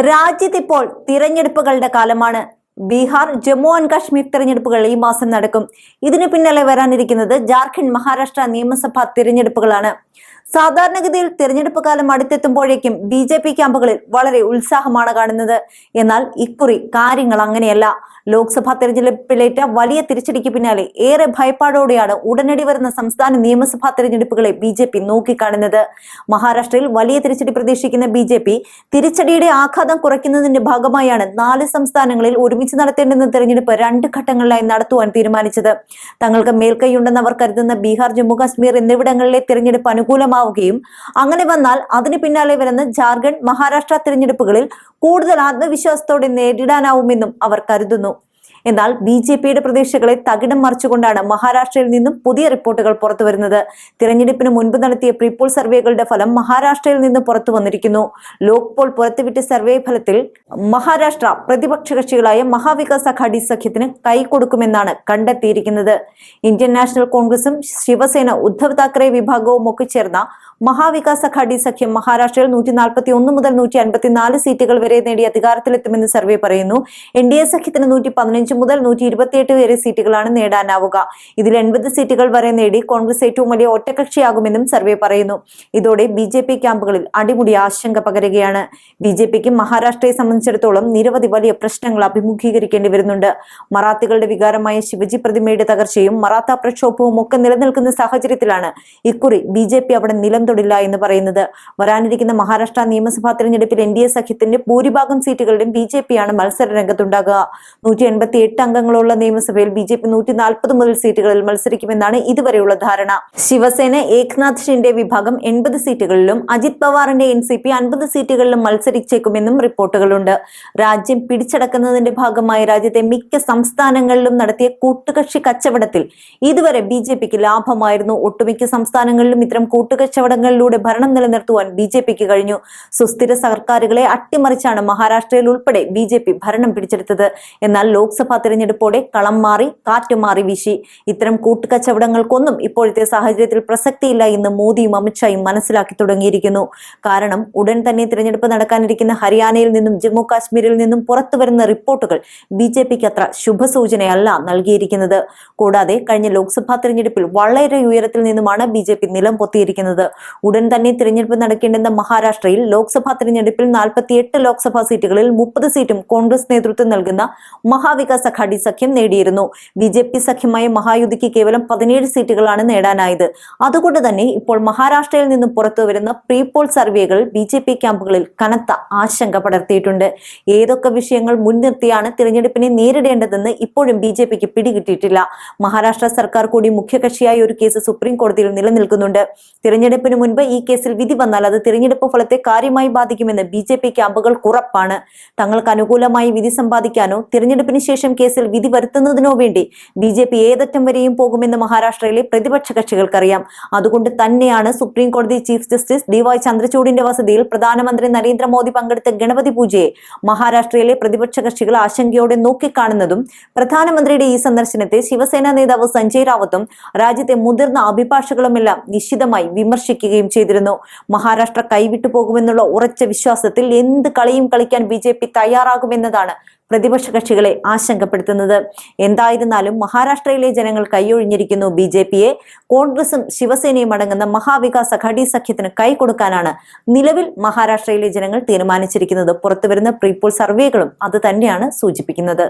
രാജ്യത്തിപ്പോൾ തിരഞ്ഞെടുപ്പുകളുടെ കാലമാണ്. ബീഹാർ ജമ്മു ആൻഡ് കാശ്മീർ തിരഞ്ഞെടുപ്പുകൾ ഈ മാസം നടക്കും. ഇതിനു പിന്നാലെ വരാനിരിക്കുന്നത് ജാർഖണ്ഡ് മഹാരാഷ്ട്ര നിയമസഭാ തിരഞ്ഞെടുപ്പുകളാണ്. സാധാരണഗതിയിൽ തിരഞ്ഞെടുപ്പ് കാലം അടുത്തെത്തുമ്പോഴേക്കും ബി ജെ പി ക്യാമ്പുകളിൽ വളരെ ഉത്സാഹമാണ് കാണുന്നത്. എന്നാൽ ഇക്കുറി കാര്യങ്ങൾ അങ്ങനെയല്ല. ലോക്സഭാ തെരഞ്ഞെടുപ്പിലേറ്റ വലിയ തിരിച്ചടിക്ക് പിന്നാലെ ഏറെ ഭയപ്പാടോടെയാണ് ഉടനടി വരുന്ന സംസ്ഥാന നിയമസഭാ തെരഞ്ഞെടുപ്പുകളെ ബി ജെ പി നോക്കിക്കാണുന്നത്. മഹാരാഷ്ട്രയിൽ വലിയ തിരിച്ചടി പ്രതീക്ഷിക്കുന്ന ബി ജെ പി തിരിച്ചടിയുടെ ആഘാതം കുറയ്ക്കുന്നതിന്റെ ഭാഗമായാണ് നാല് സംസ്ഥാനങ്ങളിൽ ഒരുമിച്ച് നടത്തേണ്ടുന്ന തെരഞ്ഞെടുപ്പ് രണ്ട് ഘട്ടങ്ങളിലായി നടത്തുവാൻ തീരുമാനിച്ചത്. തങ്ങൾക്ക് മേൽക്കൈയുണ്ടെന്ന് അവർ കരുതുന്ന ബീഹാർ ജമ്മു കാശ്മീർ എന്നിവിടങ്ങളിലെ തിരഞ്ഞെടുപ്പ് അനുകൂലമാവുകയും അങ്ങനെ വന്നാൽ അതിന് പിന്നാലെ വരുന്ന ജാർഖണ്ഡ് മഹാരാഷ്ട്ര തിരഞ്ഞെടുപ്പുകളിൽ കൂടുതൽ ആത്മവിശ്വാസത്തോടെ നേരിടാനാവുമെന്നും അവർ കരുതുന്നു. എന്നാൽ ബി ജെ പിയുടെ പ്രതീക്ഷകളെ തകിടം മറിച്ചുകൊണ്ടാണ് മഹാരാഷ്ട്രയിൽ നിന്നും പുതിയ റിപ്പോർട്ടുകൾ പുറത്തുവരുന്നത്. തിരഞ്ഞെടുപ്പിന് മുൻപ് നടത്തിയ പ്രീപോൾ സർവേകളുടെ ഫലം മഹാരാഷ്ട്രയിൽ നിന്ന് പുറത്തു വന്നിരിക്കുന്നു. ലോക്പോൾ പുറത്തുവിട്ട സർവേ ഫലത്തിൽ മഹാരാഷ്ട്ര പ്രതിപക്ഷ കക്ഷികളായ മഹാവികാസ് അഘാടി സഖ്യത്തിന് കൈകൊടുക്കുമെന്നാണ് കണ്ടെത്തിയിരിക്കുന്നത്. ഇന്ത്യൻ നാഷണൽ കോൺഗ്രസും ശിവസേന ഉദ്ധവ് താക്കറെ വിഭാഗവും ഒക്കെ ചേർന്ന മഹാവികാസ് അഘാടി സഖ്യം മഹാരാഷ്ട്രയിൽ നൂറ്റി നാൽപ്പത്തി ഒന്ന് മുതൽ നൂറ്റി അൻപത്തിനാല് സീറ്റുകൾ വരെ നേടി അധികാരത്തിലെത്തുമെന്ന് സർവേ പറയുന്നു. എൻ ഡി എ സഖ്യത്തിന് നൂറ്റി പതിനഞ്ച് മുതൽ നൂറ്റി ഇരുപത്തിയെട്ട് വരെ സീറ്റുകളാണ് നേടാനാവുക. ഇതിൽ എൺപത് സീറ്റുകൾ വരെ നേടി കോൺഗ്രസ് ഏറ്റവും വലിയ ഒറ്റകക്ഷിയാകുമെന്നും സർവേ പറയുന്നു. ഇതോടെ ബി ജെ പി ക്യാമ്പുകളിൽ അടിമുടി ആശങ്ക പകരുകയാണ്. ബി ജെ പിക്ക് മഹാരാഷ്ട്രയെ സംബന്ധിച്ചിടത്തോളം നിരവധി വലിയ പ്രശ്നങ്ങൾ അഭിമുഖീകരിക്കേണ്ടി വരുന്നുണ്ട്. മറാത്തികളുടെ വികാരമായ ശിവജി പ്രതിമയുടെ തകർച്ചയും മറാത്ത പ്രക്ഷോഭവും ഒക്കെ നിലനിൽക്കുന്ന സാഹചര്യത്തിലാണ് ഇക്കുറി ബി ജെ പി അവിടെ നിലം തൊടില്ല എന്ന് പറയുന്നത്. വരാനിരിക്കുന്ന മഹാരാഷ്ട്ര നിയമസഭാ തെരഞ്ഞെടുപ്പിൽ എൻ ഡി എ സഖ്യത്തിന്റെ ഭൂരിഭാഗം സീറ്റുകളിലും ബി ജെ പിയാണ് മത്സര രംഗത്തുണ്ടാകുക. നൂറ്റി എട്ട് അംഗങ്ങളുള്ള നിയമസഭയിൽ ബി ജെ പി നൂറ്റി നാൽപ്പത് മുതൽ സീറ്റുകളിൽ മത്സരിക്കുമെന്നാണ് ഇതുവരെയുള്ള ധാരണ. ശിവസേന ഏക്നാഥ് ഷിൻഡെ വിഭാഗം എൺപത് സീറ്റുകളിലും അജിത് പവാറിന്റെ എൻ സി പി അൻപത് സീറ്റുകളിലും മത്സരിച്ചേക്കുമെന്നും റിപ്പോർട്ടുകളുണ്ട്. രാജ്യം പിടിച്ചടക്കുന്നതിന്റെ ഭാഗമായി രാജ്യത്തെ മിക്ക സംസ്ഥാനങ്ങളിലും നടത്തിയ കൂട്ടുകക്ഷി കച്ചവടത്തിൽ ഇതുവരെ ബി ജെ പിക്ക് ലാഭമായിരുന്നു. ഒട്ടുമിക്ക സംസ്ഥാനങ്ങളിലും ഇത്തരം കൂട്ടുകച്ചവടങ്ങളിലൂടെ ഭരണം നിലനിർത്തുവാൻ ബി ജെ പിക്ക് കഴിഞ്ഞു. സുസ്ഥിര സർക്കാരുകളെ അട്ടിമറിച്ചാണ് മഹാരാഷ്ട്രയിൽ ഉൾപ്പെടെ ബി ജെ പി ഭരണം പിടിച്ചെടുത്തത്. എന്നാൽ ലോക്സഭാ തിരഞ്ഞെടുപ്പോടെ കളം മാറി കാറ്റുമാറി വീശി. ഇത്തരം കൂട്ടുകച്ചവടങ്ങൾക്കൊന്നും ഇപ്പോഴത്തെ സാഹചര്യത്തിൽ പ്രസക്തിയില്ല എന്ന് മോദിയും അമിത്ഷായും മനസ്സിലാക്കി തുടങ്ങിയിരിക്കുന്നു. കാരണം ഉടൻ തന്നെ തിരഞ്ഞെടുപ്പ് നടക്കാനിരിക്കുന്ന ഹരിയാനയിൽ നിന്നും ജമ്മു കാശ്മീരിൽ നിന്നും പുറത്തു വരുന്ന റിപ്പോർട്ടുകൾ ബി ജെ പിക്ക് അത്ര ശുഭസൂചനയല്ല നൽകിയിരിക്കുന്നത്. കൂടാതെ കഴിഞ്ഞ ലോക്സഭാ തിരഞ്ഞെടുപ്പിൽ വളരെ ഉയരത്തിൽ നിന്നുമാണ് ബി ജെ പി നിലം പൊത്തിയിരിക്കുന്നത്. ഉടൻ തന്നെ തിരഞ്ഞെടുപ്പ് നടക്കേണ്ടെന്ന മഹാരാഷ്ട്രയിൽ ലോക്സഭാ തിരഞ്ഞെടുപ്പിൽ നാൽപ്പത്തിയെട്ട് ലോക്സഭാ സീറ്റുകളിൽ മുപ്പത് സീറ്റും കോൺഗ്രസ് നേതൃത്വം നൽകുന്ന മഹാവികാസ് അഘാടി സഖ്യം നേടിയിരുന്നു. ബി ജെ പി സഖ്യമായ മഹായുതിക്ക് കേവലം പതിനേഴ് സീറ്റുകളാണ് നേടാനായത്. അതുകൊണ്ട് തന്നെ ഇപ്പോൾ മഹാരാഷ്ട്രയിൽ നിന്നും പുറത്തു വരുന്ന പ്രീ പോൾ സർവേകൾ ബി ജെ പി ക്യാമ്പുകളിൽ കനത്ത ആശങ്ക പടർത്തിയിട്ടുണ്ട്. ഏതൊക്കെ വിഷയങ്ങൾ മുൻനിർത്തിയാണ് തിരഞ്ഞെടുപ്പിനെ നേരിടേണ്ടതെന്ന് ഇപ്പോഴും ബി ജെ പിക്ക് പിടികിട്ടിയിട്ടില്ല. മഹാരാഷ്ട്ര സർക്കാർ കൂടി മുഖ്യകക്ഷിയായ ഒരു കേസ് സുപ്രീം കോടതിയിൽ നിലനിൽക്കുന്നുണ്ട്. തിരഞ്ഞെടുപ്പിന് മുൻപ് ഈ കേസിൽ വിധി വന്നാൽ അത് തിരഞ്ഞെടുപ്പ് ഫലത്തെ കാര്യമായി ബാധിക്കുമെന്ന് ബി ജെ പി ക്യാമ്പുകൾ ഉറപ്പാണ്. തങ്ങൾക്ക് അനുകൂലമായി വിധി സമ്പാദിക്കാനോ തിരഞ്ഞെടുപ്പിന് ശേഷം കേസിൽ വിധി വരുത്തുന്നതിനോ വേണ്ടി ബി ജെ പി ഏതറ്റം വരെയും പോകുമെന്ന് മഹാരാഷ്ട്രയിലെ പ്രതിപക്ഷ കക്ഷികൾക്കറിയാം. അതുകൊണ്ട് തന്നെയാണ് സുപ്രീം കോടതി ചീഫ് ജസ്റ്റിസ് ഡി വൈ ചന്ദ്രചൂഡിന്റെ വസതിയിൽ പ്രധാനമന്ത്രി നരേന്ദ്രമോദി പങ്കെടുത്ത ഗണപതി പൂജയെ മഹാരാഷ്ട്രയിലെ പ്രതിപക്ഷ കക്ഷികൾ ആശങ്കയോടെ നോക്കിക്കാണുന്നതും പ്രധാനമന്ത്രിയുടെ ഈ സന്ദർശനത്തെ ശിവസേന നേതാവ് സഞ്ജയ് റാവത്തും രാജ്യത്തെ മുതിർന്ന അഭിഭാഷകളുമെല്ലാം നിശിതമായി വിമർശിക്കുകയും ചെയ്തിരുന്നു. മഹാരാഷ്ട്ര കൈവിട്ടു പോകുമെന്നുള്ള ഉറച്ച വിശ്വാസത്തിൽ എന്ത് കളിയും കളിക്കാൻ ബി തയ്യാറാകുമെന്നതാണ് പ്രതിപക്ഷ കക്ഷികളെ ആശങ്കപ്പെടുത്തുന്നത്. എന്തായിരുന്നാലും മഹാരാഷ്ട്രയിലെ ജനങ്ങൾ കൈയൊഴിഞ്ഞിരിക്കുന്നു ബി ജെ പിയെ. കോൺഗ്രസും ശിവസേനയും അടങ്ങുന്ന മഹാവികാസ് അഘാടി സഖ്യത്തിന് കൈകൊടുക്കാനാണ് നിലവിൽ മഹാരാഷ്ട്രയിലെ ജനങ്ങൾ തീരുമാനിച്ചിരിക്കുന്നത്. പുറത്തുവരുന്ന പ്രീപോൾ സർവേകളും അത് തന്നെയാണ് സൂചിപ്പിക്കുന്നത്.